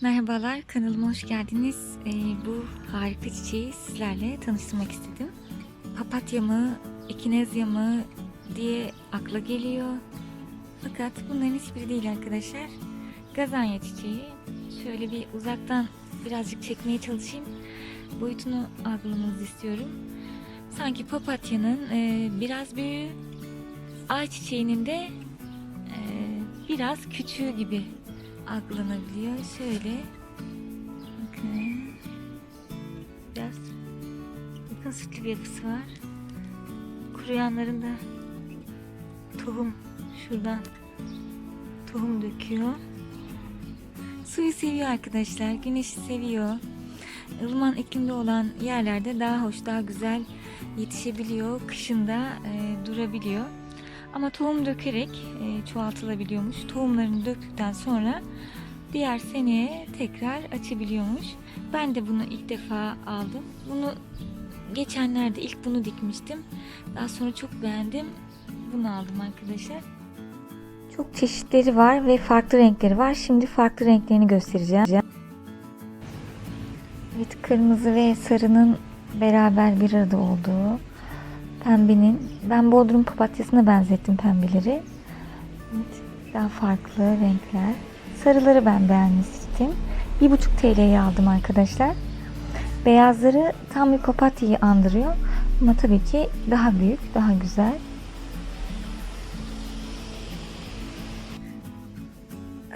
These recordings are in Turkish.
Merhabalar, kanalıma hoş geldiniz. Ee, bu harika çiçeği sizlerle tanıştırmak istedim. Papatya mı, ekinezya mı diye akla geliyor. Fakat bunların hiçbiri değil arkadaşlar. Gazanya çiçeği. Şöyle bir uzaktan birazcık çekmeye çalışayım. Boyutunu algılamanızı istiyorum. Sanki papatyanın e, biraz büyüğü, ayçiçeğinin de e, biraz küçüğü gibi algılanabiliyor. Şöyle bakın biraz bakın sütlü bir yapısı var. Kuruyanların da tohum şuradan tohum döküyor. Suyu seviyor arkadaşlar. Güneşi seviyor. ılıman iklimde olan yerlerde daha hoş, daha güzel yetişebiliyor. Kışında e, durabiliyor. Ama tohum dökerek çoğaltılabiliyormuş. Tohumlarını döktükten sonra diğer seneye tekrar açabiliyormuş. Ben de bunu ilk defa aldım. Bunu geçenlerde ilk bunu dikmiştim. Daha sonra çok beğendim. Bunu aldım arkadaşlar. Çok çeşitleri var ve farklı renkleri var. Şimdi farklı renklerini göstereceğim. Evet, kırmızı ve sarının beraber bir arada olduğu pembenin ben Bodrum papatyasına benzettim pembeleri. Evet, daha farklı renkler. Sarıları ben beğenmiştim. 1,5 TL'ye aldım arkadaşlar. Beyazları tam bir papatyayı andırıyor. Ama tabii ki daha büyük, daha güzel.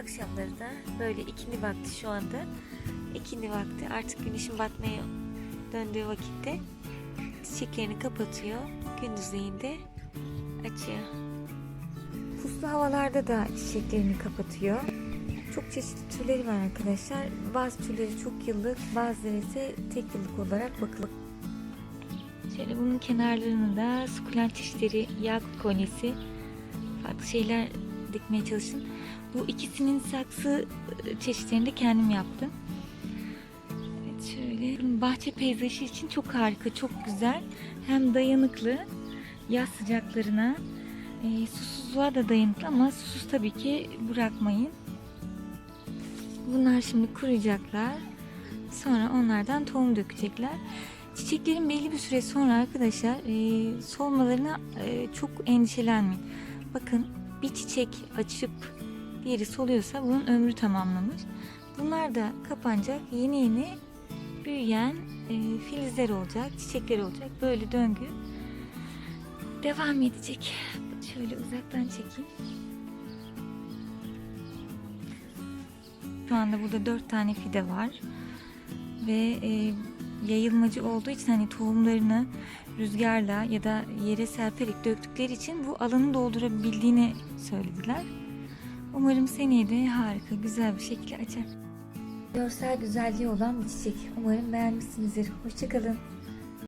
Akşamları da böyle ikindi vakti şu anda. İkindi vakti artık güneşin batmaya döndüğü vakitte çiçeklerini kapatıyor. Gündüzleyin de açıyor. Puslu havalarda da çiçeklerini kapatıyor. Çok çeşitli türleri var arkadaşlar. Bazı türleri çok yıllık, bazıları ise tek yıllık olarak bakılır. Şöyle bunun kenarlarını da sukulent çeşitleri, yakut kolyesi, farklı şeyler dikmeye çalıştım. Bu ikisinin saksı e, çeşitlerini de kendim yaptım. Evet şöyle bahçe peyzajı için çok harika, çok güzel. Hem dayanıklı yaz sıcaklarına, e, susuzluğa da dayanıklı ama susuz tabii ki bırakmayın. Bunlar şimdi kuruyacaklar. Sonra onlardan tohum dökecekler. Çiçeklerin belli bir süre sonra arkadaşlar e, solmalarına e, çok endişelenmeyin. Bakın bir çiçek açıp diğeri soluyorsa bunun ömrü tamamlamış. Bunlar da kapanacak. Yeni yeni büyüyen e, filizler olacak, çiçekler olacak. Böyle döngü devam edecek. Şöyle uzaktan çekeyim. Şu anda burada dört tane fide var. Ve e, yayılmacı olduğu için hani tohumlarını rüzgarla ya da yere serperek döktükleri için bu alanı doldurabildiğini söylediler. Umarım seneye de harika, güzel bir şekilde açar. Görsel güzelliği olan bir çiçek. Umarım beğenmişsinizdir. Hoşçakalın.